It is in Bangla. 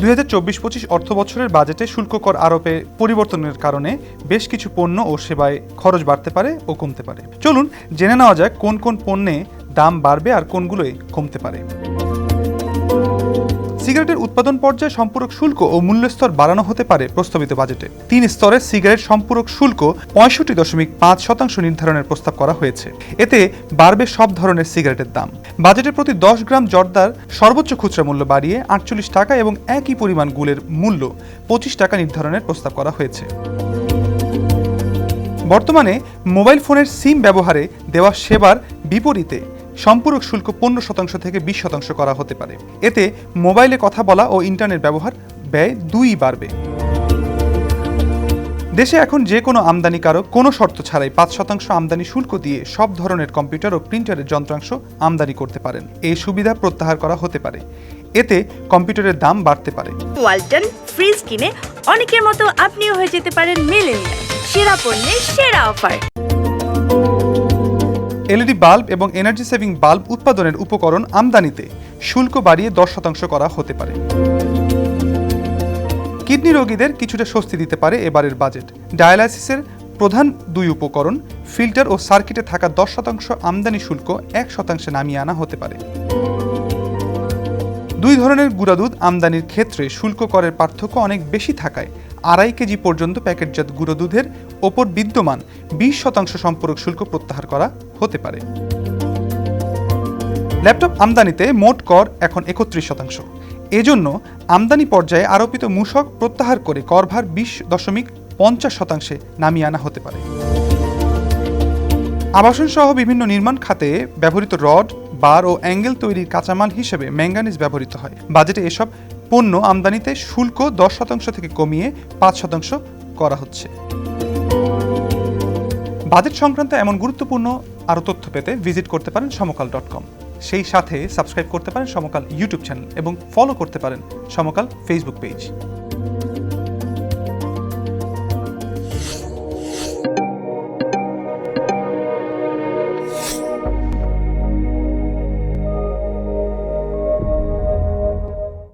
দুই হাজার চব্বিশ পঁচিশ অর্থ বছরের বাজেটে শুল্ক কর আরোপে পরিবর্তনের কারণে বেশ কিছু পণ্য ও সেবায় খরচ বাড়তে পারে ও কমতে পারে। চলুন জেনে নেওয়া যাক কোন কোন পণ্যে দাম বাড়বে আর কোনগুলোয় কমতে পারে। সিগারেটের উৎপাদন পর্যায়ে সম্পূরক শুল্ক ও মূল্যস্তর বাড়ানো হতে পারে প্রস্তাবিত বাজেটে। তিন স্তরে সিগারেট সম্পূরক শুল্ক পঁয়ষট্টি দশমিক পাঁচ শতাংশ নির্ধারণের প্রস্তাব করা হয়েছে। এতে বাড়বে সব ধরনের সিগারেটের দাম। বাজেটের প্রতি দশ গ্রাম জর্দার সর্বোচ্চ খুচরা মূল্য বাড়িয়ে আটচল্লিশ টাকা এবং একই পরিমাণ গুলের মূল্য পঁচিশ টাকা নির্ধারণের প্রস্তাব করা হয়েছে। বর্তমানে মোবাইল ফোনের সিম ব্যবহারে দেওয়া সেবার বিপরীতে সম্পূরক শুল্ক পনেরো শতাংশ থেকে বিশ শতাংশ করা হতে পারে। এতে মোবাইলে কথা বলা ও ইন্টারনেট ব্যবহার ব্যয় দুই বাড়বে। দেশে এখন যে কোনো আমদানিকারক কোনো শর্ত ছাড়াই পাঁচ শতাংশ আমদানি শুল্ক দিয়ে সব ধরনের কম্পিউটার ও প্রিন্টারের যন্ত্রাংশ আমদানি করতে পারেন। এই সুবিধা প্রত্যাহার করা হতে পারে। এতে কম্পিউটারের দাম বাড়তে পারে। ওয়ালটন ফ্রিজ কিনে অনেকের মতো আপনিও হয়ে যেতে পারেন মেলেনিয়া সেরা পণ্যের সেরা অফার। এলইডি বাল্ব এবং এনার্জি সেভিং বাল্ব উৎপাদনের উপকরণ আমদানিতে শুল্ক বাড়িয়ে দশ শতাংশ করা হতে পারে। কিডনি রোগীদের কিছুটা স্বস্তি দিতে পারে এবারের বাজেট। ডায়ালাইসিসের প্রধান দুই উপকরণ, ফিল্টার ও সার্কিটে থাকা দশ শতাংশ আমদানি শুল্ক এক শতাংশে নামিয়ে আনা হতে পারে। দুই ধরনের গুঁড়া দুধ আমদানির ক্ষেত্রে শুল্ক করের পার্থক্য অনেক বেশি থাকায় আড়াই কেজি পর্যন্ত প্যাকেটজাত গুঁড়ো দুধের ওপর বিদ্যমান বিশ শতাংশ সম্পূরক শুল্ক প্রত্যাহার করা হতে পারে। ল্যাপটপ আমদানিতে মোট কর এখন একত্রিশ শতাংশ। এজন্য আমদানি পর্যায়ে আরোপিত মূসক প্রত্যাহার করে করভার বিশ দশমিক পঞ্চাশ শতাংশে নামিয়ে আনা হতে পারে। আবাসন সহ বিভিন্ন নির্মাণ খাতে ব্যবহৃত রড, বার ও অ্যাঙ্গেল তৈরির কাঁচামাল হিসেবে ম্যাঙ্গানিজ ব্যবহৃত হয়। বাজেটে এসব পণ্য আমদানিতে শুল্ক দশ শতাংশ থেকে কমিয়ে পাঁচ শতাংশ করা হচ্ছে। বাজেট সংক্রান্ত এমন গুরুত্বপূর্ণ আরও তথ্য পেতে ভিজিট করতে পারেন সমকাল ডট কম। সেই সাথে সাবস্ক্রাইব করতে পারেন সমকাল ইউটিউব চ্যানেল এবং ফলো করতে পারেন সমকাল ফেসবুক পেজ।